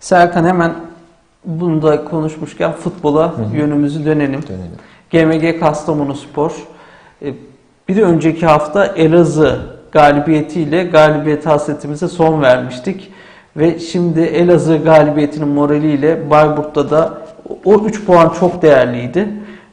Serkan hemen bunu da konuşmuşken futbola yönümüzü dönelim. Dönelim. GMG Kastamonu Spor. E, Bir önceki hafta Elazığ galibiyetiyle galibiyet hasretimize son vermiştik. Ve şimdi Elazığ galibiyetinin moraliyle Bayburt'ta da o 3 puan çok değerliydi.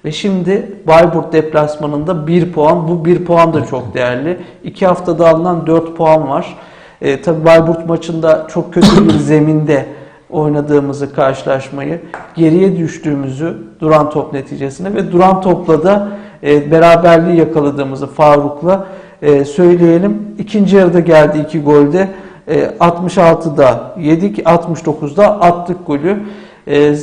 Ve şimdi Bayburt deplasmanında 1 puan. Bu 1 puan da çok değerli. 2 haftada alınan 4 puan var. E, tabii Bayburt maçında çok kötü bir zeminde oynadığımızı karşılaşmayı, geriye düştüğümüzü duran top neticesinde ve duran topla da e, beraberliği yakaladığımızı Faruk'la e, söyleyelim. İkinci yarıda geldi iki golde. E, 66'da yedik, 69'da attık golü. E,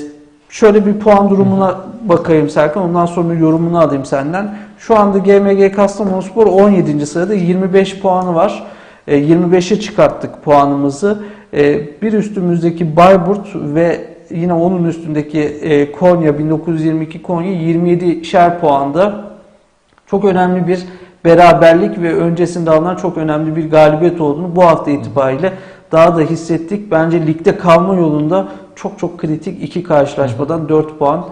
şöyle bir puan durumuna bakayım Serkan. Ondan sonra yorumunu alayım senden. Şu anda GMG Kastamonuspor 17. sırada 25 puanı var. E, 25'e çıkarttık puanımızı. E, Bir üstümüzdeki Bayburt ve yine onun üstündeki e, Konya 1922 Konya 27'şer puanda. Çok önemli bir beraberlik ve öncesinde alınan çok önemli bir galibiyet olduğunu bu hafta itibariyle daha da hissettik. Bence ligde kalma yolunda çok çok kritik iki karşılaşmadan 4 puan.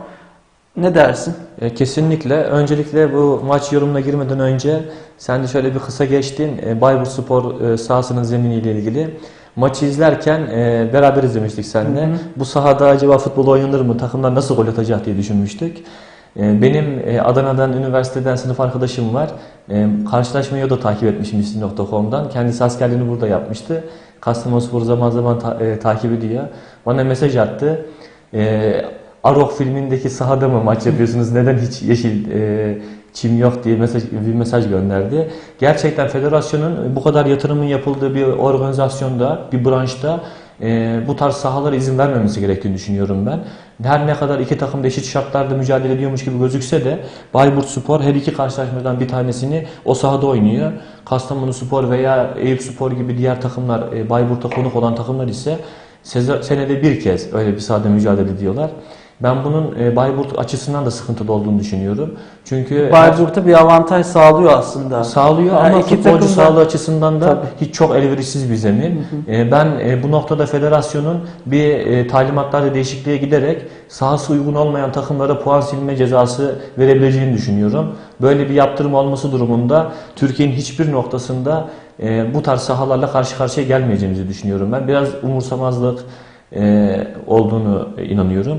Ne dersin? E, Kesinlikle. Öncelikle bu maç yorumuna girmeden önce sen de şöyle bir kısa geçtin. E, Bayburt Spor sahasının zeminiyle ilgili. Maçı izlerken e, beraber izlemiştik seninle. Hı hı. Bu sahada acaba futbol oynanır mı? Takımlar nasıl gol atacak diye düşünmüştük. E, Benim e, Adana'dan, üniversiteden sınıf arkadaşım var. E, Karşılaşmayı o da takip etmişim isim.com'dan. Kendisi askerliğini burada yapmıştı. Kastamonuspor'u zaman zaman ta- e, takip ediyor. Bana mesaj attı. E, Arok filmindeki sahada mı maç yapıyorsunuz? Neden hiç yeşil e, çim yok diye mesaj, bir mesaj gönderdi. Gerçekten federasyonun bu kadar yatırımın yapıldığı bir organizasyonda, bir branşta e, bu tarz sahalara izin vermemesi gerektiğini düşünüyorum ben. Her ne kadar iki takım da eşit şartlarda mücadele ediyormuş gibi gözükse de Bayburt Spor her iki karşılaşmadan bir tanesini o sahada oynuyor. Kastamonu Spor veya Eyüp Spor gibi diğer takımlar, e, Bayburt'a konuk olan takımlar ise senede bir kez öyle bir sahada mücadele ediyorlar. Ben bunun e, Bayburt açısından da sıkıntılı olduğunu düşünüyorum. Çünkü Bayburt'a bir avantaj sağlıyor aslında. sağlıyor Yani ama iki futbolcu da- sağlığı açısından da Tabii. hiç çok elverişsiz bir zemin. E, Ben e, bu noktada federasyonun bir e, talimatlarda değişikliğe giderek sahası uygun olmayan takımlara puan silme cezası verebileceğini düşünüyorum. Böyle bir yaptırım olması durumunda Türkiye'nin hiçbir noktasında e, bu tarz sahalarla karşı karşıya gelmeyeceğimizi düşünüyorum. Ben biraz umursamazlık e, olduğunu inanıyorum.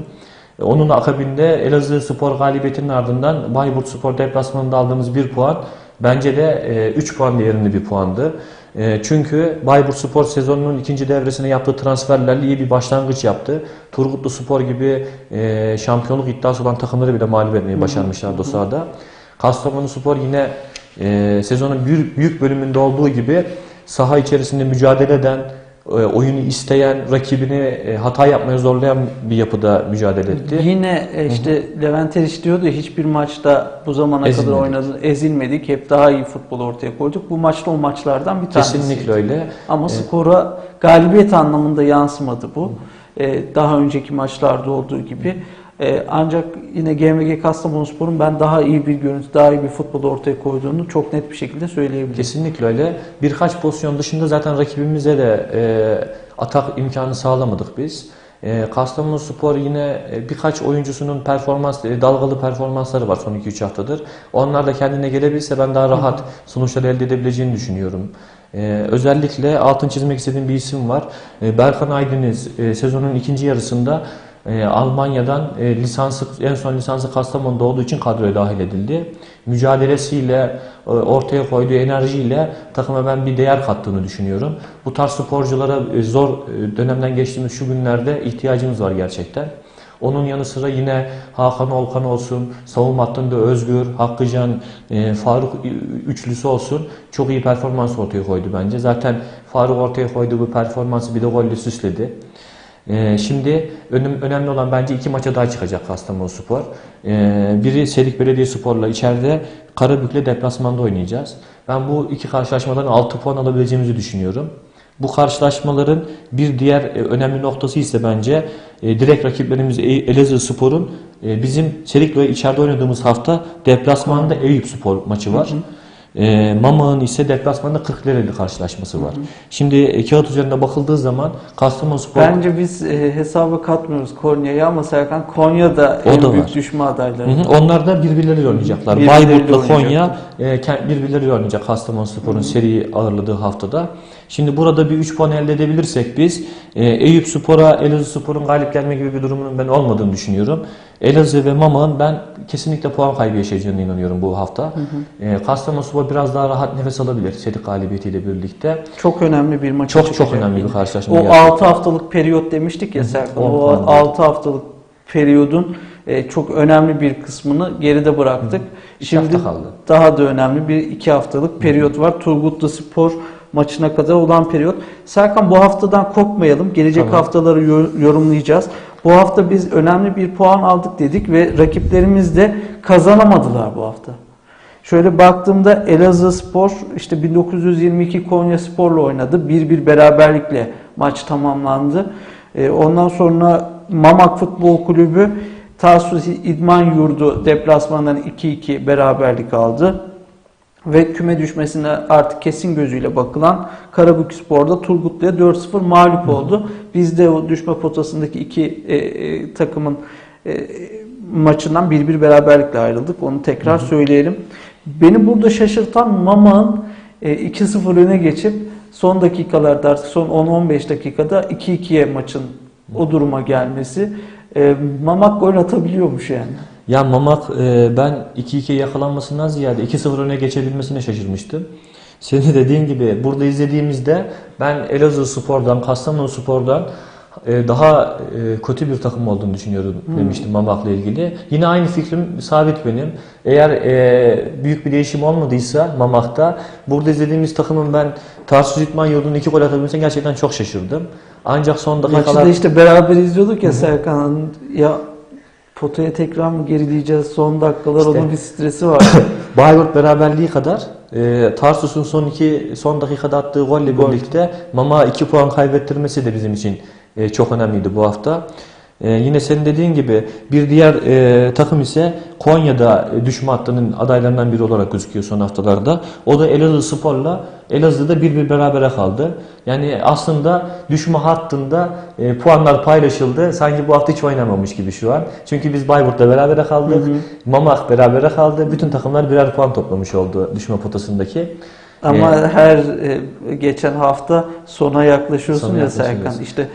Onun akabinde Elazığ Spor galibiyetinin ardından Bayburt Spor deplasmanında aldığımız bir puan bence de 3 puan değerinde bir puandı. E, Çünkü Bayburt Spor sezonunun ikinci devresine yaptığı transferlerle iyi bir başlangıç yaptı. Turgutlu Spor gibi e, şampiyonluk iddiası olan takımları bile mağlup etmeyi başarmışlardı o sahada. Kastamonu Spor yine e, sezonun büyük, bölümünde olduğu gibi saha içerisinde mücadele eden, e, oyunu isteyen, rakibini e, hata yapmaya zorlayan bir yapıda mücadele etti. Yine e, işte Levent Eriş diyordu hiçbir maçta bu zamana Ezilmedik. kadar oynadı, ezilmedik. Hep daha iyi futbol ortaya koyduk. Bu maçta o maçlardan bir tanesi. Kesinlikle öyle. Ama Evet. skora galibiyet anlamında yansımadı bu. Ee, daha önceki maçlarda olduğu gibi. Ee, ancak yine GMG Kastamonuspor'un ben daha iyi bir görüntü, daha iyi bir futbol ortaya koyduğunu çok net bir şekilde söyleyebilirim. Kesinlikle öyle. Birkaç pozisyon dışında zaten rakibimize de e, atak imkanı sağlamadık biz. E, Kastamonu Spor yine e, birkaç oyuncusunun performans e, dalgalı performansları var son 2-3 haftadır. Onlar da kendine gelebilse ben daha rahat sonuçlar elde edebileceğini düşünüyorum. E, özellikle altın çizmek istediğim bir isim var. E, Berkan Aydeniz e, sezonun ikinci yarısında e, Almanya'dan e, lisansı en son lisansı Kastamonu'da olduğu için kadroya dahil edildi. Mücadelesiyle, e, ortaya koyduğu enerjiyle takıma ben bir değer kattığını düşünüyorum. Bu tarz sporculara e, zor e, dönemden geçtiğimiz şu günlerde ihtiyacımız var gerçekten. Onun yanı sıra yine Hakan Olkan olsun, savunma hattında Özgür, Hakkıcan, e, Faruk üçlüsü olsun çok iyi performans ortaya koydu bence. Zaten Faruk ortaya koyduğu bu performansı bir de golle süsledi. Ee, şimdi önüm, önemli olan bence iki maça daha çıkacak Kastamonu Spor. Ee, biri Serik Belediyespor'la içeride Karabük'le deplasmanda oynayacağız. Ben bu iki karşılaşmadan 6 puan alabileceğimizi düşünüyorum. Bu karşılaşmaların bir diğer e, önemli noktası ise bence e, direkt rakiplerimiz E- Elazığ Spor'un e, bizim Serik'le içeride oynadığımız hafta deplasmanda Eyüp Spor maçı var. E, Mamak'ın ise deplasmanda Kırklareli karşılaşması var. Şimdi e, kağıt üzerinde bakıldığı zaman Kastamonuspor Bence biz e, hesaba katmıyoruz Konya'yı ama Serkan Konya da O en da büyük var. düşme adayları. Hı hı, Onlar da birbirleriyle oynayacaklar. Birbirleriyle Bayburt'la Konya e, birbirleriyle oynayacak Kastamonuspor'un seri ağırladığı haftada. Şimdi burada bir 3 puan elde edebilirsek biz e, Eyüp Spor'a Elazığ Spor'un galip gelme gibi bir durumunun ben olmadığını düşünüyorum. Elazığ ve Mamak'ın ben kesinlikle puan kaybı yaşayacağına inanıyorum bu hafta. E, Kastamonuspor biraz daha rahat nefes alabilir seri galibiyetiyle birlikte. Çok önemli bir maç. Çok çok önemli bir karşılaşma. O gerçekten. 6 haftalık periyot demiştik ya Serkan. O puan. 6 haftalık periyodun e, çok önemli bir kısmını geride bıraktık. İki Şimdi hafta kaldı. daha da önemli bir 2 haftalık periyot var. Turgutlu Spor maçına kadar olan periyot. Serkan bu haftadan korkmayalım. Gelecek Tamam. haftaları yor- yorumlayacağız. Bu hafta biz önemli bir puan aldık dedik ve rakiplerimiz de kazanamadılar bu hafta. Şöyle baktığımda Elazığ Spor işte 1922 Konya Spor'la oynadı. 1-1 beraberlikle maç tamamlandı. Ee, Ondan sonra Mamak Futbol Kulübü Tarsus İdman Yurdu deplasmandan 2-2 beraberlik aldı. Ve küme düşmesine artık kesin gözüyle bakılan Karabük Spor'da Turgutlu'ya 4-0 mağlup oldu. Biz de o düşme potasındaki iki e, e, takımın e, maçından 1-1 beraberlikle ayrıldık. Onu tekrar söyleyelim. Beni burada şaşırtan Mama'nın e, 2-0 öne geçip son dakikalarda artık son 10-15 dakikada 2-2'ye maçın o duruma gelmesi. E, Mamak gol atabiliyormuş yani. Ya Mamak e, ben 2-2 yakalanmasından ziyade 2-0 öne geçebilmesine şaşırmıştım. Senin dediğin gibi burada izlediğimizde ben Elazığ Spor'dan, Kastamonu Spor'dan e, daha e, kötü bir takım olduğunu düşünüyorum demiştim Mamak'la ilgili. Yine aynı fikrim sabit benim. Eğer e, büyük bir değişim olmadıysa Mamak'ta burada izlediğimiz takımın ben Tarsus İtman Yurdu'nun iki gol atabilmesine gerçekten çok şaşırdım. Ancak son Maçı dakikalar... da işte beraber izliyorduk ya Serkan'ın ya potaya tekrar mı gerileyeceğiz son dakikalar İşte. onun bir stresi var. Bayburt beraberliği kadar e, Tarsus'un son iki son dakikada attığı golle Gol. birlikte Mama 2 puan kaybettirmesi de bizim için e, çok önemliydi bu hafta. E, yine senin dediğin gibi bir diğer e, takım ise Konya'da düşme hattının adaylarından biri olarak gözüküyor son haftalarda. O da Elazığ Spor'la Elazığ'da bir bir berabere kaldı. Yani aslında düşme hattında e, puanlar paylaşıldı. Sanki bu hafta hiç oynamamış gibi şu an. Çünkü biz Bayburt'la berabere kaldık. Mamak berabere kaldı. Bütün takımlar birer puan toplamış oldu düşme potasındaki. Ama Ee, her e, geçen hafta sona yaklaşıyorsun Sona ya. Serkan. İşte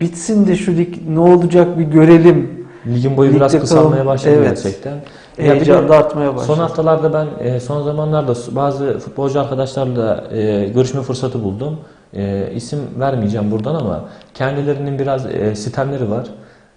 bitsin de şu lig ne olacak bir görelim. Ligin boyu biraz Ligde kısalmaya kalalım. başladı Evet. gerçekten. Ya Heyecan da artmaya başladı. Son haftalarda ben e, son zamanlarda bazı futbolcu arkadaşlarla e, görüşme fırsatı buldum. E, isim vermeyeceğim buradan ama kendilerinin biraz sistemleri var.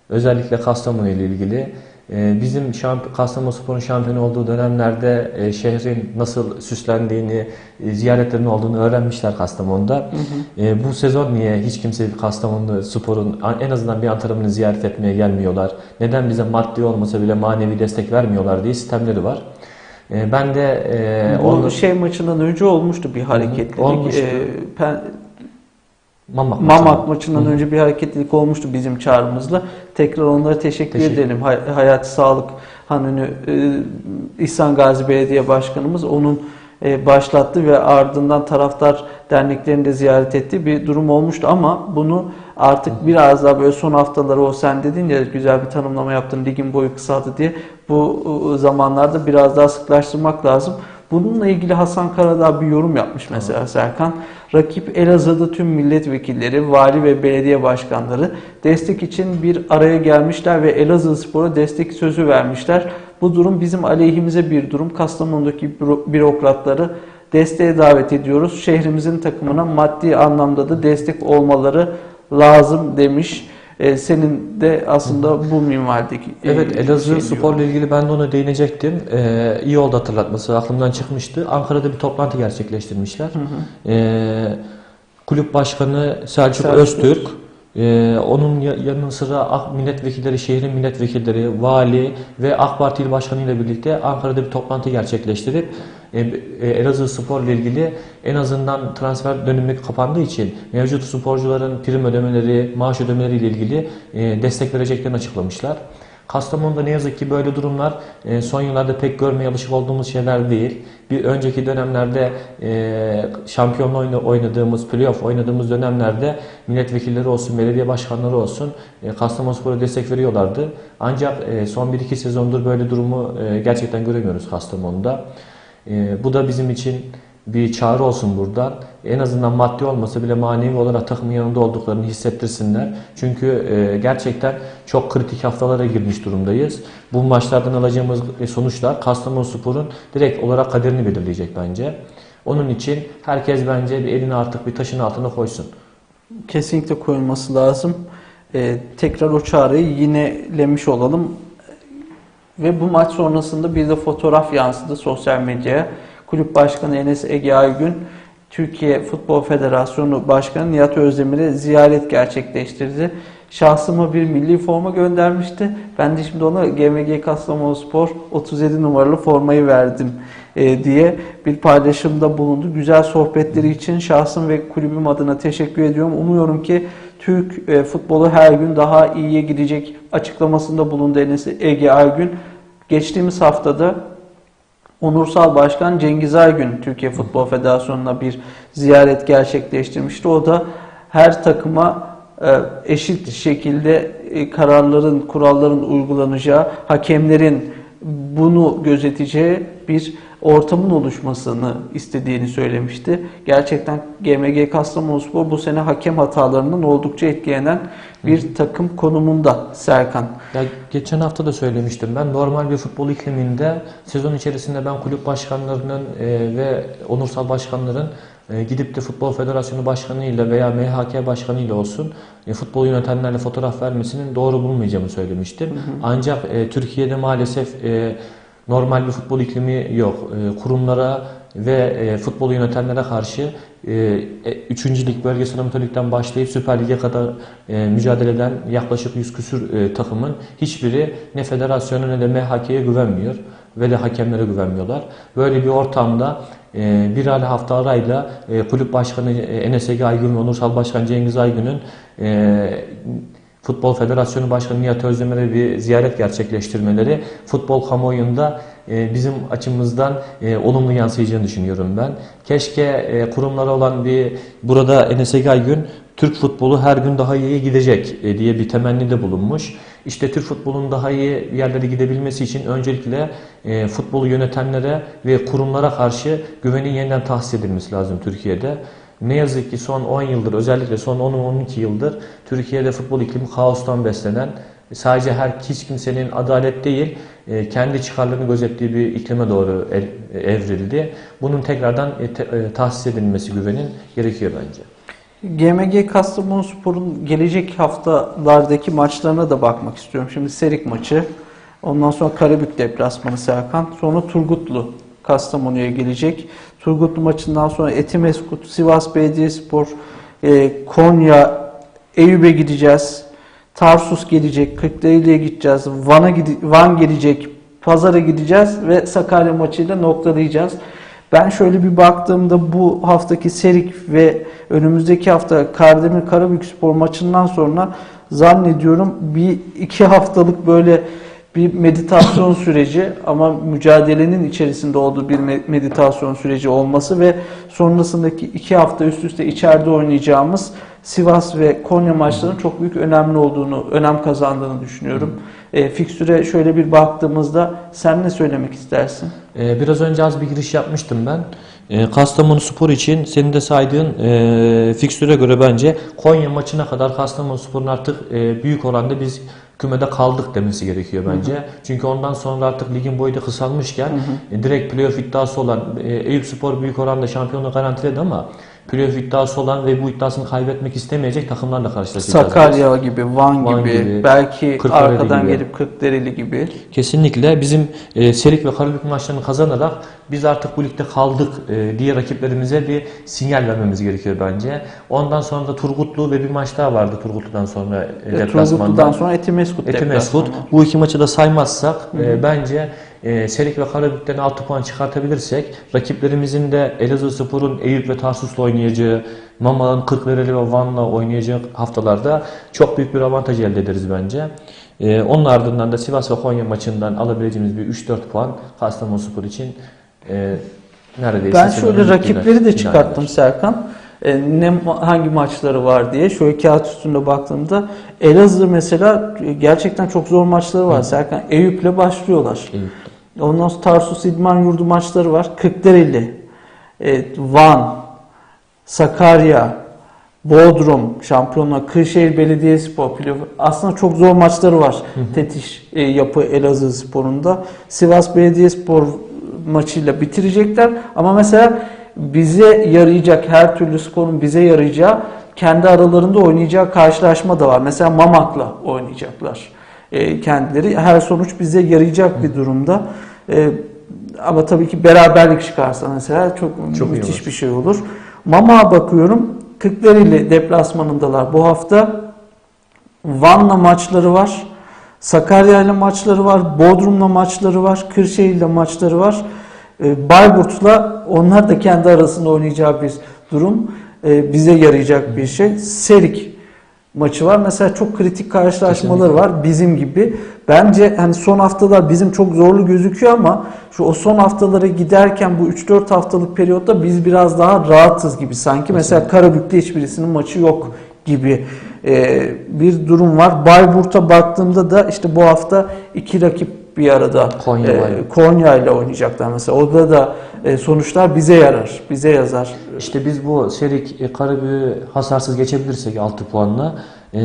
Özellikle Kastamonu ile ilgili. E, bizim şamp Kastamonuspor'un şampiyon olduğu dönemlerde e, şehrin nasıl süslendiğini, e, ziyaretlerin olduğunu öğrenmişler Kastamonu'da. E, bu sezon niye hiç kimse Kastamonu Spor'un en azından bir antrenmanı ziyaret etmeye gelmiyorlar? Neden bize maddi olmasa bile manevi destek vermiyorlar diye sistemleri var. E, ben de e, Bu onu şey maçından önce olmuştu bir hareketlilik. olmuştu. E, Pen- Mamak, Mamak maçında. maçından önce bir hareketlilik olmuştu bizim çağrımızla. Tekrar onlara teşekkür, Teşekkür. edelim. Hay- Hayati Sağlık Hanını e, İhsan Gazi Belediye Başkanımız onun e, başlattı ve ardından taraftar derneklerini de ziyaret ettiği bir durum olmuştu ama bunu artık biraz daha böyle son haftaları o sen dedin ya güzel bir tanımlama yaptın ligin boyu kısaldı diye bu zamanlarda biraz daha sıklaştırmak lazım. Bununla ilgili Hasan Karadağ bir yorum yapmış mesela Serkan. Rakip Elazığ'da tüm milletvekilleri, vali ve belediye başkanları destek için bir araya gelmişler ve Elazığ Spor'a destek sözü vermişler. Bu durum bizim aleyhimize bir durum. Kastamonu'daki büro- bürokratları desteğe davet ediyoruz. Şehrimizin takımına maddi anlamda da destek olmaları lazım demiş. Ee, senin de aslında bu minvaldeki e, Evet Elazığ şey Spor'la ilgili ben de ona değinecektim. Ee, iyi oldu hatırlatması aklımdan çıkmıştı. Ankara'da bir toplantı gerçekleştirmişler. Ee, kulüp başkanı Selçuk, Selçuk Öztürk, ee, onun ya- yanı sıra AK milletvekilleri, şehrin milletvekilleri, vali ve AK Parti il başkanı ile birlikte Ankara'da bir toplantı gerçekleştirip e, e, Elazığ Spor ile ilgili en azından transfer dönemi kapandığı için mevcut sporcuların prim ödemeleri, maaş ödemeleri ile ilgili e, destek vereceklerini açıklamışlar. Kastamonu'da ne yazık ki böyle durumlar e, son yıllarda pek görmeye alışık olduğumuz şeyler değil. Bir önceki dönemlerde e, şampiyonla oyna- oynadığımız, playoff oynadığımız dönemlerde milletvekilleri olsun, belediye başkanları olsun e, Kastamonuspor'a destek veriyorlardı. Ancak e, son 1-2 sezondur böyle durumu e, gerçekten göremiyoruz Kastamonu'da. E, bu da bizim için bir çağrı olsun buradan. En azından maddi olmasa bile manevi olarak takımın yanında olduklarını hissettirsinler. Çünkü e, gerçekten çok kritik haftalara girmiş durumdayız. Bu maçlardan alacağımız e, sonuçlar Kastamonuspor'un direkt olarak kaderini belirleyecek bence. Onun için herkes bence bir elini artık bir taşın altına koysun. Kesinlikle koyulması lazım. Ee, tekrar o çağrıyı yinelemiş olalım. Ve bu maç sonrasında bir de fotoğraf yansıdı sosyal medyaya. Kulüp Başkanı Enes Ege Aygün, Türkiye Futbol Federasyonu Başkanı Nihat Özdemir'e ziyaret gerçekleştirdi. Şahsıma bir milli forma göndermişti. Ben de şimdi ona GMG Kastamonuspor 37 numaralı formayı verdim e, diye bir paylaşımda bulundu. Güzel sohbetleri için şahsım ve kulübüm adına teşekkür ediyorum. Umuyorum ki Türk e, futbolu her gün daha iyiye gidecek açıklamasında bulundu Enes Ege Aygün. Geçtiğimiz haftada Onursal Başkan Cengiz Aygün Türkiye Futbol Federasyonu'na bir ziyaret gerçekleştirmişti. O da her takıma e, eşit şekilde e, kararların, kuralların uygulanacağı, hakemlerin bunu gözeteceği bir ortamın oluşmasını istediğini söylemişti. Gerçekten GMG Kastamonuspor bu sene hakem hatalarından oldukça etkilenen bir takım konumunda Serkan. Ya geçen hafta da söylemiştim ben normal bir futbol ikliminde sezon içerisinde ben kulüp başkanlarının e, ve onursal başkanların e, gidip de Futbol Federasyonu Başkanı ile veya MHK Başkanı ile olsun e, futbol yönetenlerle fotoğraf vermesinin doğru bulmayacağımı söylemiştim. Ancak e, Türkiye'de maalesef e, normal bir futbol iklimi yok. E, kurumlara ve e, futbol yönetenlere karşı e, e, 3. lig bölgesel amatör ligden başlayıp Süper Lig'e kadar e, mücadele eden yaklaşık 100 küsür e, takımın hiçbiri ne federasyona ne de MHK'ye güvenmiyor ve de hakemlere güvenmiyorlar. Böyle bir ortamda e, bir hali hafta arayla e, kulüp başkanı e, Enes Ege Aygün ve Onursal Başkan Cengiz Aygün'ün e, Futbol Federasyonu Başkanı Nihat Özdemir'e bir ziyaret gerçekleştirmeleri futbol kamuoyunda bizim açımızdan olumlu yansıyacağını düşünüyorum ben. Keşke kurumlara olan bir burada Enes Ege Aygün Türk futbolu her gün daha iyiye gidecek e, diye bir temennide bulunmuş. İşte Türk futbolunun daha iyi yerlere gidebilmesi için öncelikle e, futbolu yönetenlere ve kurumlara karşı güvenin yeniden tahsis edilmesi lazım Türkiye'de. Ne yazık ki son 10 yıldır özellikle son 10-12 yıldır Türkiye'de futbol iklimi kaostan beslenen sadece her hiç kimsenin adalet değil e, kendi çıkarlarını gözettiği bir iklime doğru el- evrildi. Bunun tekrardan e, te- e, tahsis edilmesi güvenin gerekiyor bence. GMG Kastamonuspor'un gelecek haftalardaki maçlarına da bakmak istiyorum. Şimdi Serik maçı, ondan sonra Karabük deplasmanı Serkan, sonra Turgutlu Kastamonu'ya gelecek. Turgutlu maçından sonra Etimeskut, Sivas Belediyespor, e, Konya, Eyüp'e gideceğiz. Tarsus gelecek, Kırklareli'ye gideceğiz. Van'a gide- Van gelecek, Pazar'a gideceğiz ve Sakarya maçıyla noktalayacağız. Ben şöyle bir baktığımda bu haftaki Serik ve önümüzdeki hafta Kardemir Karabükspor maçından sonra zannediyorum bir iki haftalık böyle bir meditasyon süreci ama mücadelenin içerisinde olduğu bir me- meditasyon süreci olması ve sonrasındaki iki hafta üst üste içeride oynayacağımız Sivas ve Konya maçlarının çok büyük önemli olduğunu, önem kazandığını düşünüyorum. E, fikstüre şöyle bir baktığımızda sen ne söylemek istersin? Ee, Biraz önce az bir giriş yapmıştım ben. Ee, Kastamonu Spor için senin de saydığın e, fikstüre göre bence Konya maçına kadar Kastamonu Spor'un artık e, büyük oranda biz kümede kaldık demesi gerekiyor bence. Çünkü ondan sonra artık ligin boyu da kısalmışken e, direkt playoff iddiası olan e, Eyüp Spor büyük oranda şampiyonluğu garantiledi ama playoff iddiası olan ve bu iddiasını kaybetmek istemeyecek takımlarla karşılaşacağız. Sakarya gibi, Van, Van gibi, gibi, belki arkadan gibi. gelip Kırklareli gibi. Kesinlikle bizim e, Serik ve Karabük maçlarını kazanarak biz artık bu ligde kaldık e, diye rakiplerimize bir sinyal vermemiz gerekiyor bence. Ondan sonra da Turgutlu ve bir maç daha vardı Turgutlu'dan sonra e, Ve deplasmanda. Turgutlu'dan sonra Etimeskut Etimeskut. Bu iki maçı da saymazsak e, bence e, Serik ve Karabük'ten 6 puan çıkartabilirsek rakiplerimizin de Elazığ Spor'un Eyüp ve Tarsus'la oynayacağı, Mama'nın Kırklareli ve Van'la oynayacağı haftalarda çok büyük bir avantaj elde ederiz bence. E, onun ardından da Sivas ve Konya maçından alabileceğimiz bir 3-4 puan Kastamonu Spor için e, neredeyse Ben şöyle rakipleri de çıkarttım. Serkan. E, ne hangi maçları var diye şöyle kağıt üstünde baktığımda Elazığ mesela e, gerçekten çok zor maçları var Serkan. Eyüp'le başlıyorlar. Eyüp'te. Ondan sonra Tarsus İdman Yurdu maçları var. Kırklareli, e, Van, Sakarya, Bodrum, Şampiyonlar, Kırşehir Belediyespor playoff. Aslında çok zor maçları var. Tetiş e, yapı Elazığ Spor'unda. Sivas Belediyespor maçıyla bitirecekler. Ama mesela bize yarayacak her türlü skorun bize yarayacağı kendi aralarında oynayacağı karşılaşma da var. Mesela Mamak'la oynayacaklar kendileri. Her sonuç bize yarayacak bir durumda. E, ama tabii ki beraberlik çıkarsa mesela çok, Çok müthiş olur. bir şey olur. Mamak'a bakıyorum. Kırklareli deplasmanındalar bu hafta. Van'la maçları var. Sakarya'yla maçları var. Bodrum'la maçları var. Kırşehir'le maçları var. E, Bayburt'la onlar da kendi arasında oynayacağı bir durum. E, bize yarayacak bir şey. Serik maçı var. Mesela çok kritik karşılaşmaları Kesinlikle. var bizim gibi. Bence hani son haftalar bizim çok zorlu gözüküyor ama şu o son haftalara giderken bu 3-4 haftalık periyotta biz biraz daha rahatız gibi. Sanki mesela Karabük'te hiçbirisinin maçı yok gibi e, bir durum var. Bayburt'a baktığımda da işte bu hafta iki rakip bir arada Konya, e. Konya ile oynayacaklar mesela. Orada da e, sonuçlar bize yarar, bize yazar. İşte biz bu Serik e, Karabük'ü hasarsız geçebilirsek 6 puanla e,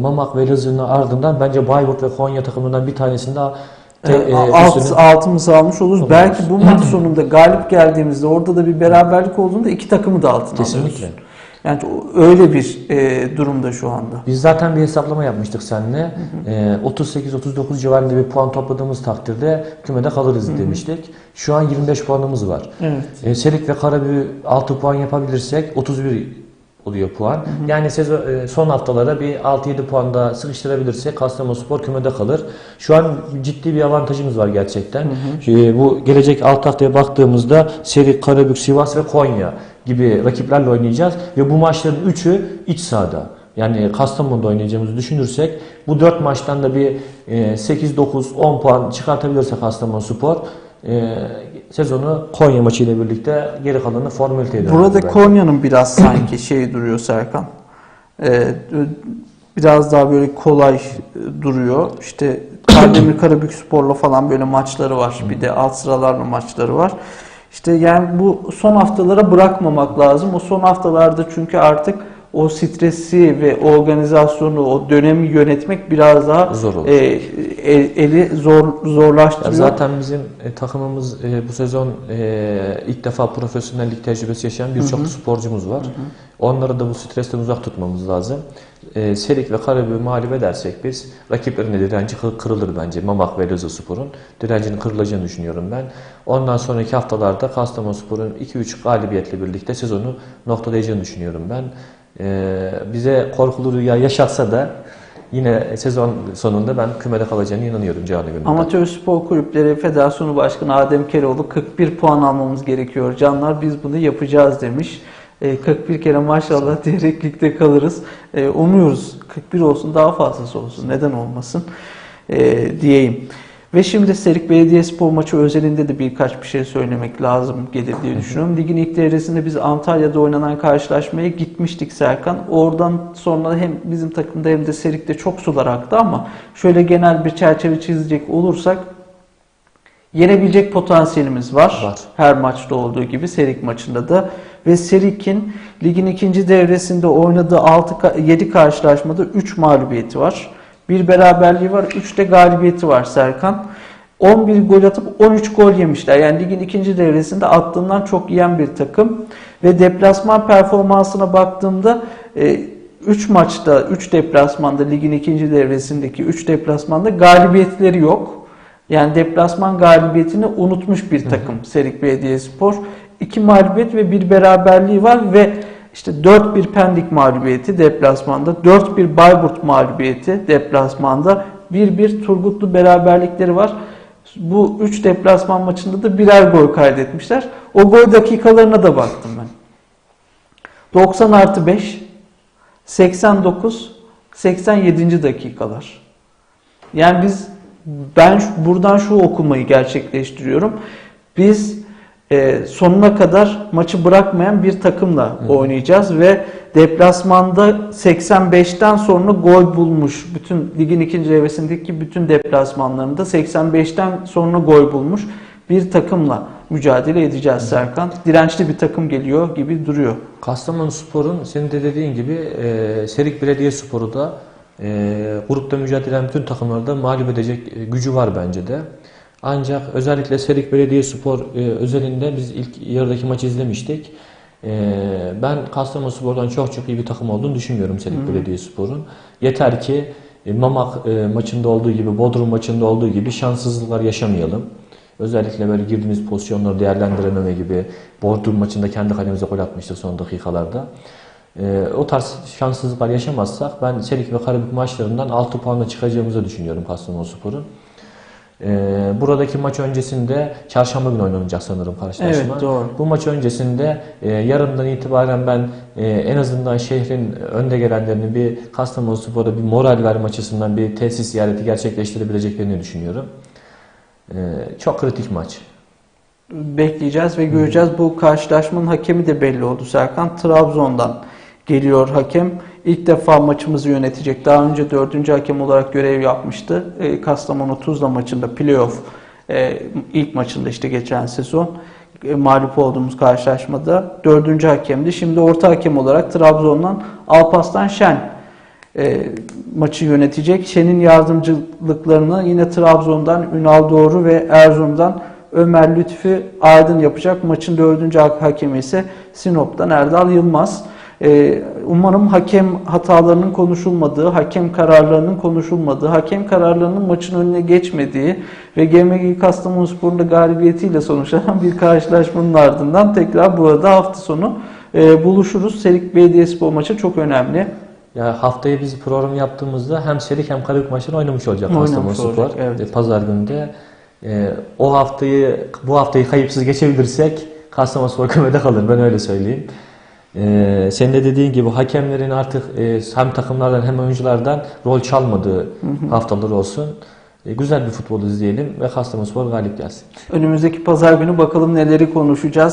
Mamak ve Elazığ'ın ardından bence Bayburt ve Konya takımından bir tanesini daha te, E, alt, altımızı almış oluruz. Oluruz. Belki bu maç sonunda galip geldiğimizde orada da bir beraberlik olduğunda iki takımı da altına Kesinlikle. alıyoruz. Yani öyle bir e, durumda şu anda. Biz zaten bir hesaplama yapmıştık seninle. E, 38-39 civarında bir puan topladığımız takdirde kümede kalırız demiştik. Şu an 25 puanımız var. Evet. E, Serik ve Karabük'ü 6 puan yapabilirsek 31 oluyor puan. Yani sezon e, son haftalara bir 6-7 puan daha sıkıştırabilirsek Kastamonuspor kümede kalır. Şu an ciddi bir avantajımız var gerçekten. E, bu gelecek 6 haftaya baktığımızda Serik, Karabük, Sivas ve Konya gibi rakiplerle oynayacağız ve bu maçların 3'ü iç sahada. Yani Kastamonu'da oynayacağımızı düşünürsek bu 4 maçtan da bir e, 8-9-10 puan çıkartabilirsek Kastamonuspor e, sezonu Konya maçı ile birlikte geri kalanını formalite eder. Burada. Konya'nın biraz sanki şey duruyor Serkan. Ee, biraz daha böyle kolay e, duruyor. İşte Kardemir Karabük Spor'la falan böyle maçları var. Bir de alt sıralarla maçları var. İşte yani bu son haftalara bırakmamak lazım. O son haftalarda çünkü artık o stresi ve organizasyonu, o dönemi yönetmek biraz daha Zor olur. e, e- eli zor Ya zorlaştırıyor. zaten bizim e, takımımız e, bu sezon e, ilk defa profesyonellik tecrübesi yaşayan birçok sporcumuz var. Onları da bu stresten uzak tutmamız lazım. E, Serik ve Karabük'ü mağlup edersek biz rakiplerin de direnci kı- kırılır bence. Mamak ve Elazığ Spor'un direncinin kırılacağını düşünüyorum ben. Ondan sonraki haftalarda Kastamonu Spor'un 2-3 galibiyetle birlikte sezonu noktalayacağını düşünüyorum ben. E, bize korkulu rüya yaşatsa da yine sezon sonunda ben kümede kalacağını inanıyorum canı gönülden. Amatör Spor Kulüpleri Federasyonu Başkanı Adem Keroğlu 41 puan almamız gerekiyor. Canlar biz bunu yapacağız demiş. E, 41 kere maşallah diyerek ligde kalırız. E, umuyoruz 41 olsun daha fazlası olsun. Neden olmasın diyeyim. Ve şimdi Serik Belediyespor maçı özelinde de birkaç bir şey söylemek lazım gelir diye düşünüyorum. Ligin ilk devresinde biz Antalya'da oynanan karşılaşmaya gitmiştik Serkan. Oradan sonra hem bizim takımda hem de Serik'te çok sular aktı ama şöyle genel bir çerçeve çizecek olursak yenebilecek potansiyelimiz var. Var. Her maçta olduğu gibi Serik maçında da. Ve Serik'in ligin ikinci devresinde oynadığı 6 7 karşılaşmada 3 mağlubiyeti var. Bir beraberliği var, 3 de galibiyeti var Serkan. 11 gol atıp 13 gol yemişler. Yani ligin ikinci devresinde attığından çok yiyen bir takım. Ve deplasman performansına baktığımda 3 maçta, 3 deplasmanda ligin ikinci devresindeki 3 deplasmanda galibiyetleri yok. Yani deplasman galibiyetini unutmuş bir takım Serik Belediyespor. 2 mağlubiyet ve bir beraberliği var ve işte 4-1 Pendik mağlubiyeti deplasmanda, 4-1 Bayburt mağlubiyeti deplasmanda, 1-1 Turgutlu beraberlikleri var. Bu 3 deplasman maçında da birer gol kaydetmişler. O gol dakikalarına da baktım ben. 90 artı 5, 89, 87. dakikalar. Yani biz ben buradan şu okumayı gerçekleştiriyorum. Biz e, sonuna kadar maçı bırakmayan bir takımla oynayacağız ve deplasmanda 85'ten sonra gol bulmuş. Bütün ligin ikinci evresindeki bütün deplasmanlarında 85'ten sonra gol bulmuş bir takımla mücadele edeceğiz Serkan. Dirençli bir takım geliyor gibi duruyor. Kastamonu Spor'un senin de dediğin gibi e, Serik Belediyespor'u da e, grupta mücadele eden bütün takımları da mağlup edecek e, gücü var bence de. Ancak özellikle Serik Belediyespor e, özelinde biz ilk yarıdaki maçı izlemiştik. E, ben Kastamonu Spor'dan çok çok iyi bir takım olduğunu düşünmüyorum Serik Belediyespor'un. Yeter ki e, Mamak e, maçında olduğu gibi, Bodrum maçında olduğu gibi şanssızlıklar yaşamayalım. Özellikle böyle girdiğimiz pozisyonları değerlendirememe gibi Bodrum maçında kendi kalemize gol atmıştı son dakikalarda. Ee, o tarz şanssızlıklar yaşamazsak ben Selik ve Karabük maçlarından 6 puanla çıkacağımızı düşünüyorum Kastamonuspor'un. Ee, buradaki maç öncesinde çarşamba günü oynanacak sanırım karşılaşma. Evet, doğru. Bu maç öncesinde e, yarından itibaren ben e, en azından şehrin önde gelenlerini bir Kastamonuspor'a bir moral verme açısından bir tesis ziyareti gerçekleştirebileceklerini düşünüyorum. Ee, çok kritik maç. bekleyeceğiz ve göreceğiz. Bu karşılaşmanın hakemi de belli oldu Serkan. Trabzon'dan geliyor hakem. İlk defa maçımızı yönetecek. Daha önce dördüncü hakem olarak görev yapmıştı. E, Kastamonu Tuzla maçında playoff e, ilk maçında işte geçen sezon e, mağlup olduğumuz karşılaşmada dördüncü hakemdi. Şimdi orta hakem olarak Trabzon'dan Alpaslan Şen e, maçı yönetecek. Şen'in yardımcılıklarını yine Trabzon'dan Ünal Doğru ve Erzurum'dan Ömer Lütfi Aydın yapacak. Maçın dördüncü hak- hakemi ise Sinop'tan Erdal Yılmaz. E, umarım hakem hatalarının konuşulmadığı, hakem kararlarının konuşulmadığı, hakem kararlarının maçın önüne geçmediği ve GMG Kastamonuspor'un da galibiyetiyle sonuçlanan bir karşılaşmanın ardından tekrar burada hafta sonu e, buluşuruz. Serik Belediyespor maçı çok önemli. Ya haftaya biz program yaptığımızda hem Serik hem Karabük maçlarını oynamış olacak Kastamonuspor. evet. E, Pazar günü de. E, o haftayı bu haftayı kayıpsız geçebilirsek Kastamonuspor kümede kalır ben öyle söyleyeyim. E, senin de dediğin gibi hakemlerin artık e, hem takımlardan hem oyunculardan rol çalmadığı haftalar olsun. E, güzel bir futbol izleyelim ve Kastamonuspor galip gelsin. Önümüzdeki pazar günü bakalım neleri konuşacağız.